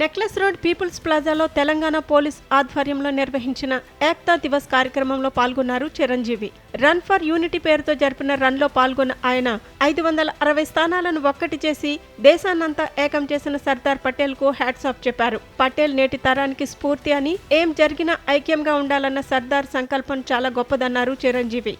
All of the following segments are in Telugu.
నెక్లెస్ రోడ్ పీపుల్స్ ప్లాజాలో తెలంగాణ పోలీస్ ఆధ్వర్యంలో నిర్వహించిన ఏక్తా దివస్ కార్యక్రమంలో పాల్గొన్నారు చిరంజీవి. రన్ ఫర్ యూనిటీ పేరుతో జరిపిన రన్లో పాల్గొన్న ఆయన ఐదు వందల అరవై స్థానాలను ఒక్కటి చేసి దేశాన్నంతా ఏకం చేసిన సర్దార్ పటేల్కు హ్యాట్స్ ఆఫ్ చెప్పారు. పటేల్ నేటి తరానికి స్ఫూర్తి అని ఏం జరిగినా ఐక్యంగా ఉండాలన్న సర్దార్ సంకల్పం చాలా గొప్పదన్నారు చిరంజీవి.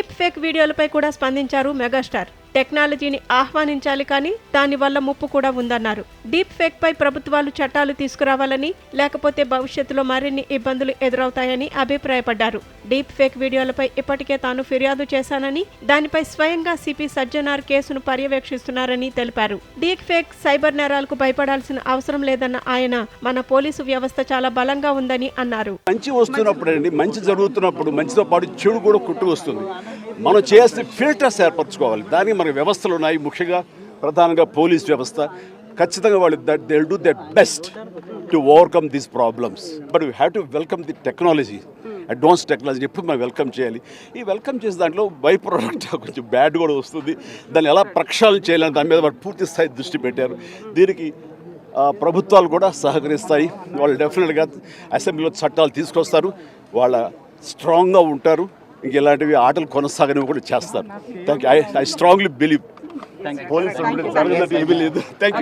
డీప్ ఫేక్ వీడియోలపై కూడా స్పందించారు మెగాస్టార్. టెక్నాలజీని ఆహ్వానించాలి కానీ దానివల్ల ముప్పు కూడా ఉందన్నారు. డీప్ ఫేక్ పై ప్రభుత్వాలు చట్టాలు తీసుకురావాలని లేకపోతే భవిష్యత్తులో మరిన్ని ఇబ్బందులు ఎదురవుతాయని అభిప్రాయపడ్డారు. డీప్ ఫేక్ వీడియోలపై ఇప్పటికే తాను ఫిర్యాదు చేశానని దానిపై స్వయంగా సిపి సజ్జనార్ కేసును పర్యవేక్షిస్తున్నారని తెలిపారు. డీప్ ఫేక్ సైబర్ నేరాలకు భయపడాల్సిన అవసరం లేదన్న ఆయన మన పోలీసు వ్యవస్థ చాలా బలంగా ఉందని అన్నారు. మంచి వస్తున్నప్పుడు మంచి జరుగుతున్నప్పుడు మంచితో పాటు చెడు కూడా కుట్టు వస్తుంది మనం చేయాల్సిన ఫిల్టర్స్ ఏర్పరచుకోవాలి. దానికి మన వ్యవస్థలు ఉన్నాయి. ముఖ్యంగా ప్రధానంగా పోలీస్ వ్యవస్థ. ఖచ్చితంగా వాళ్ళు that they do that best to overcome these problems but we have to welcome the technology advance technology ఎప్పుడు మనం వెల్కమ్ చేయాలి? ఈ వెల్కమ్ చేసే దాంట్లో బై ప్రోడక్ట్ కొంచెం బ్యాడ్ కూడా వస్తుంది. దాన్ని ఎలా ప్రక్షాళన చేయాలని దాని మీద వాళ్ళు పూర్తి స్థాయి దృష్టి పెట్టారు. దీనికి ప్రభుత్వాలు కూడా సహకరిస్తాయి. వాళ్ళు డెఫినెట్గా అసెంబ్లీలో చట్టాలు తీసుకొస్తారు. వాళ్ళ స్ట్రాంగ్గా ఉంటారు. ఇంక ఇలాంటివి ఆటలు కొనసాగనివి కూడా చేస్తారు. Thank you I I strongly believe police ఏమీ లేదు. Thank you